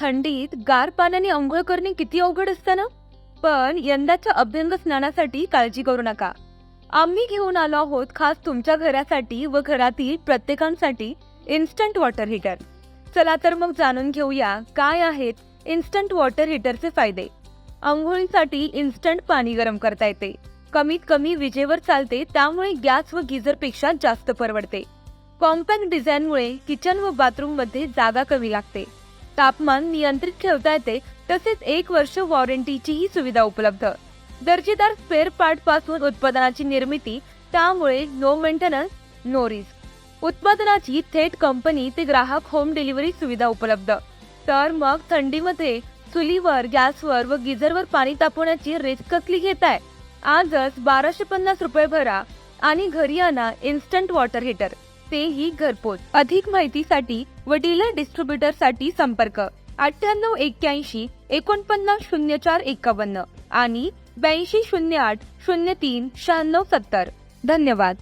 थंडीत गार पाण्याने आंघोळ करणे किती अवघड असतं ना? पण यंदाच्या अभ्यंग स्नानासाठी काळजी करू नका. आम्ही घेऊन आलो आहोत खास तुमच्या घरासाठी व घरातील प्रत्येकांसाठी इन्स्टंट वॉटर हीटर चला तर मग जाणून घेऊया काय आहेत इन्स्टंट वॉटर हीटरचे फायदे. आंघोळीसाठी इन्स्टंट पाणी गरम करता येते. कमीत कमी विजेवर चालते त्यामुळे गॅस व गिझरपेक्षा जास्त परवडते. कॉम्पॅक्ट डिझाईनमुळे किचन व बाथरूममध्ये जागा कमी लागते. तापमान नियंत्रित ठेवता येते तसेच एक वर्ष वॉरंटीचीही सुविधा उपलब्ध. दर्जेदार स्पेअर पार्टपासून उत्पादनाची निर्मिती त्यामुळे नो मेंटेनन्स नो रिस्क उत्पादनाची थेट कंपनी ते ग्राहक होम डिलिव्हरी सुविधा उपलब्ध. तर मग थंडीमध्ये चुलीवर गॅसवर व गिझरवर पाणी तापवण्याची रिस्क कसली घेत आहे आजच बाराशे पन्नास रुपये भरा आणि घरी आणा इन्स्टंट वॉटर हीटर तेही घरपोच. अधिक माहितीसाठी व डीलर डिस्ट्रीब्युटरसाठी संपर्क. अठ्ठ्याण्णव एक्क्याऐंशी एकोणपन्नास शून्य चार एकावन्न आणि ब्याऐंशी शून्य आठ शून्य तीन शहाण्णव सत्तर. धन्यवाद.